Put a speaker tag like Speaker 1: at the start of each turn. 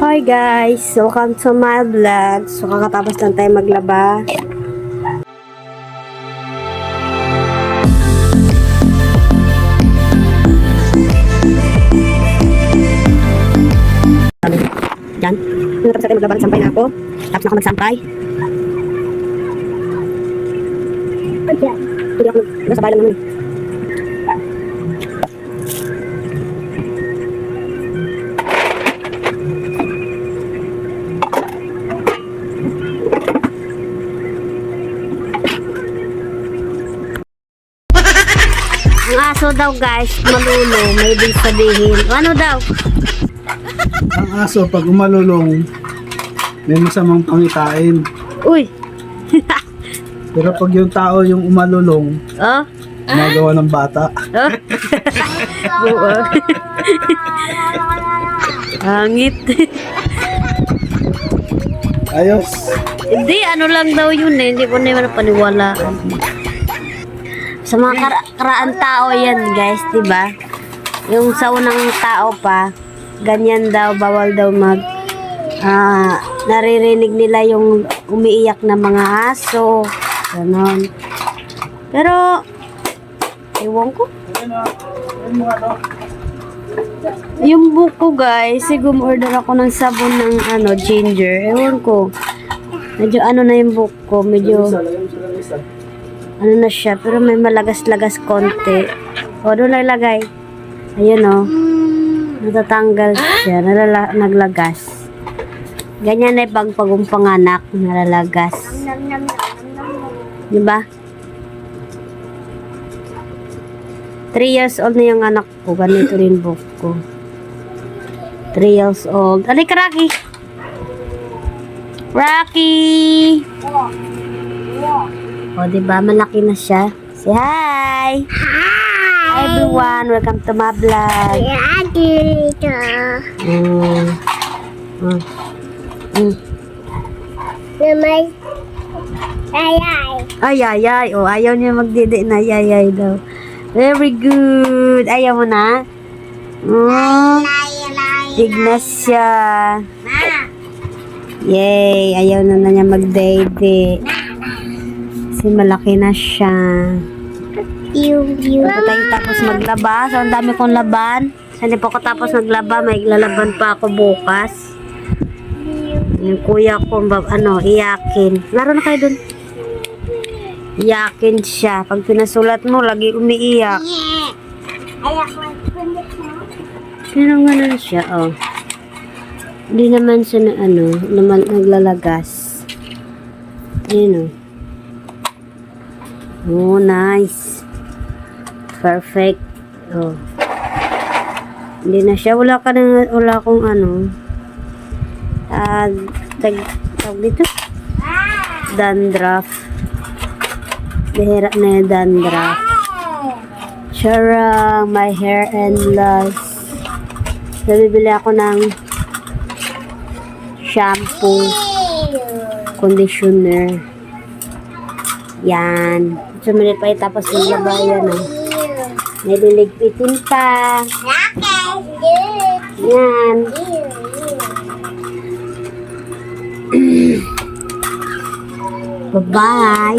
Speaker 1: Hi guys! Welcome to my vlog. So kakatapos lang tayo maglaba. Yan. Nung tapos natin maglaba, nagsampay na ako. Tapos na ako magsampay. Hindi ako, nasa bahay lang naman. Ang aso daw guys, malulo, may ibig sabihin. Ano daw?
Speaker 2: Ang aso, pag umalulong, may masamang pangitain.
Speaker 1: Uy!
Speaker 2: Pero pag yung tao yung umalulong,
Speaker 1: Oh?
Speaker 2: gumagawa ng bata.
Speaker 1: Oh? Oo. Hangit.
Speaker 2: Ayos.
Speaker 1: Hindi, ano lang daw yun eh. Hindi ko na naman paniwalaan. Sa mga kara- karaan tao yan, guys, di ba? Yung sa unang tao pa, ganyan daw, bawal daw mag ah, naririnig nila yung umiiyak na mga aso. Ganon. Pero, ewan ko. Yung buko guys, siguro order ako ng sabon ng ano, ginger. Ewan ko. Medyo ano na yung buko, medyo ano na siya, pero may malagas-lagas konti. O, doon lang ilagay. Ayun o. Natatanggal siya, nalala, naglagas. Ganyan na yung pag pagumpanganak, nalalagas. Diba? 3 years old na yung anak ko. Ganito rin book ko. 3 years old. Alika, Rocky! Rocky! O, diba? Malaki na siya. Say hi! Hi, everyone! Welcome to my vlog. Mm. Mm. Mm. Ay, ay, ay. O, ayaw niya magdidi na. Ay, ay, daw. Very good. Ayaw mo na? Mm. Tignas siya. Yay. Ayaw na na niya magdidi. Kasi malaki na siya. Ito tayo tapos maglaba. So, ang dami kong laban. So, hindi po ako tapos maglaba. May lalaban pa ako bukas. Yung kuya ko, ano, iyakin. Laro na kayo dun. Iyakin siya. Pag pinasulat mo, lagi umiiyak. Pero ganun siya, oh. Hindi naman siya na, ano, naman naglalagas. Ayun, oh. Oh, nice. Perfect. Oh. Hindi na siya. Wala ka na, wala akong ano. Ah, tag, tag dito. Dandruff. Bihira na yung dandruff. Charang, my hair endless. Nabibili ako ng shampoo, conditioner. Yan. Sumunod pa yun, tapos naglaba yan, oh. May liligpitin pa. Yan. Bye-bye.